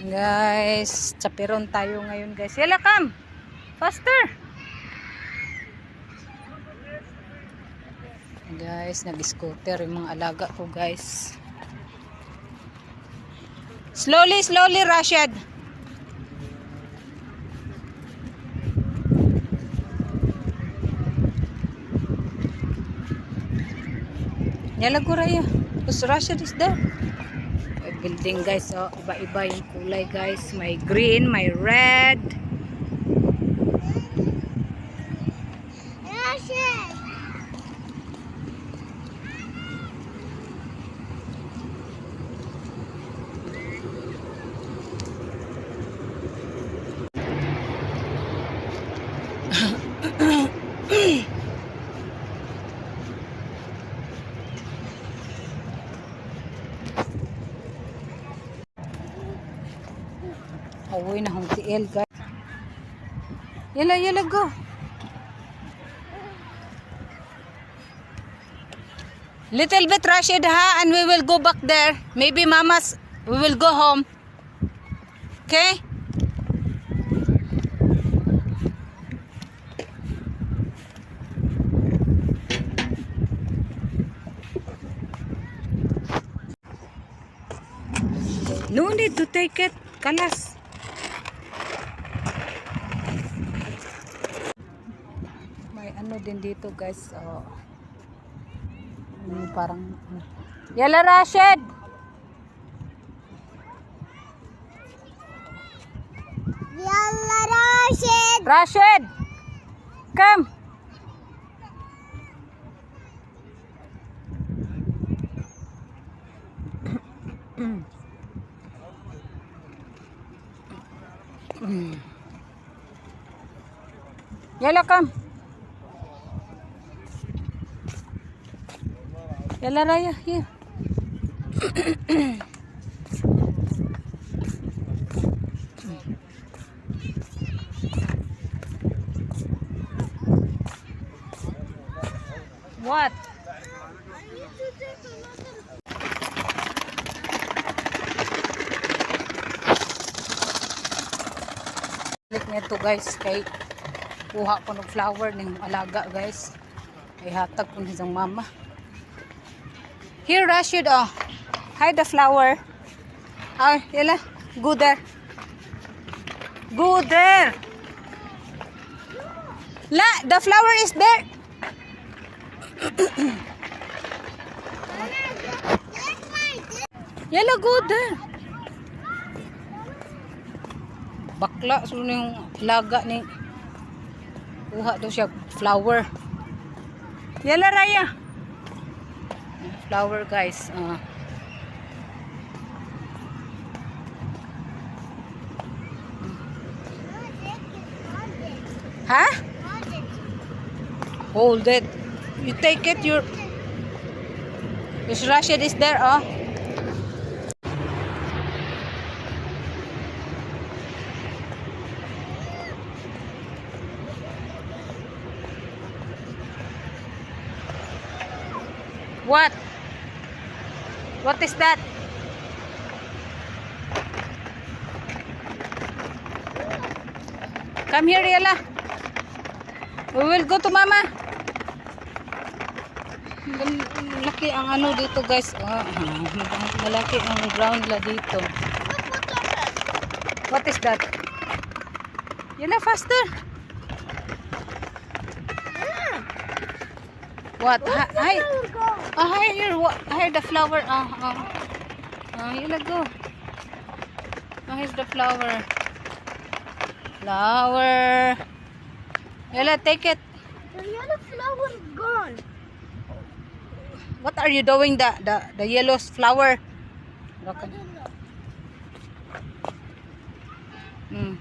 Guys, chaperon tayo ngayon guys. Yala, come! Faster! Guys, nag-scooter yung mga alaga ko guys. Slowly, slowly, Rashid. Yala ko raya. Tapos Rashid is there. Building guys. Oh, iba-iba yung kulay guys. May green, may red. Awoy na hong tiil guys. Yala, yala, go. Little bit Rashid ha and we will go back there. Maybe mama's, we will go home. Okay? No need to take it. Kalas. May ano din dito guys. Oh. Yung parang... Yala Rashid! Yalla Rashid! Rashid! Come! Yala, come. Yala, Raya, here. What? Balik nito guys kay kuha ko ng flower ng alaga guys. Ay hatag ko ng isang mama. Here Rashid oh. Hide the flower. Ah, yala. Go there. Go there. La, the flower is there. Yala, go there. Bakla, so yung laga ni kuha daw siya flower. Yala, Raya. Flower, guys. Ah. ha? Hold it. You take it, you're... Miss Rashid is there, oh. What? What is that? Come here, Yala. We will go to Mama. Mal- Malaki ang ano dito, guys. Ah, malaki ang ground la dito. What is that? Yala, faster. What? Hi. hi. Ah, hi, here. What? Here, the flower. Ah, ah. Ah, yala, go. Ah, here's the flower. Flower. Yala, take it. The yellow flower is gone. What are you doing the the the yellow flower? Don't. Mm.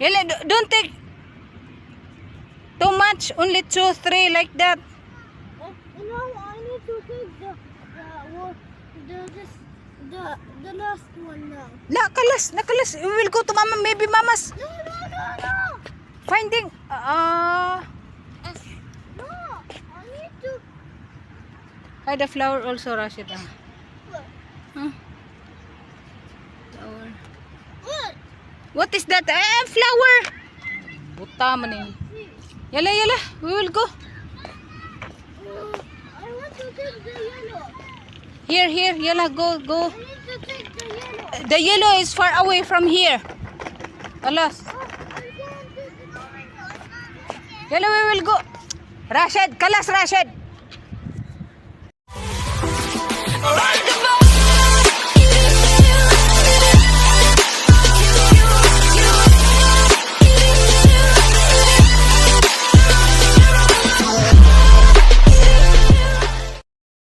Yala, do- don't take much. Only two, three like that. Uh, know, I need to take the the the the the last one now. La, kalas, nakalas. We will go to mama. Maybe mama's No, no, no, no. finding. Ah, No, I need to. uh, the flower also, Rashida. Huh? What is that? Eh, flower. Buta man eh. Yala, yala. We will go. I want to take the yellow. Here, here. Yala, go, go. I need to take the yellow. The yellow is far away from here. Alas. Oh, I can't take it. Oh yala, we will go. Rashid, kalas Rashid.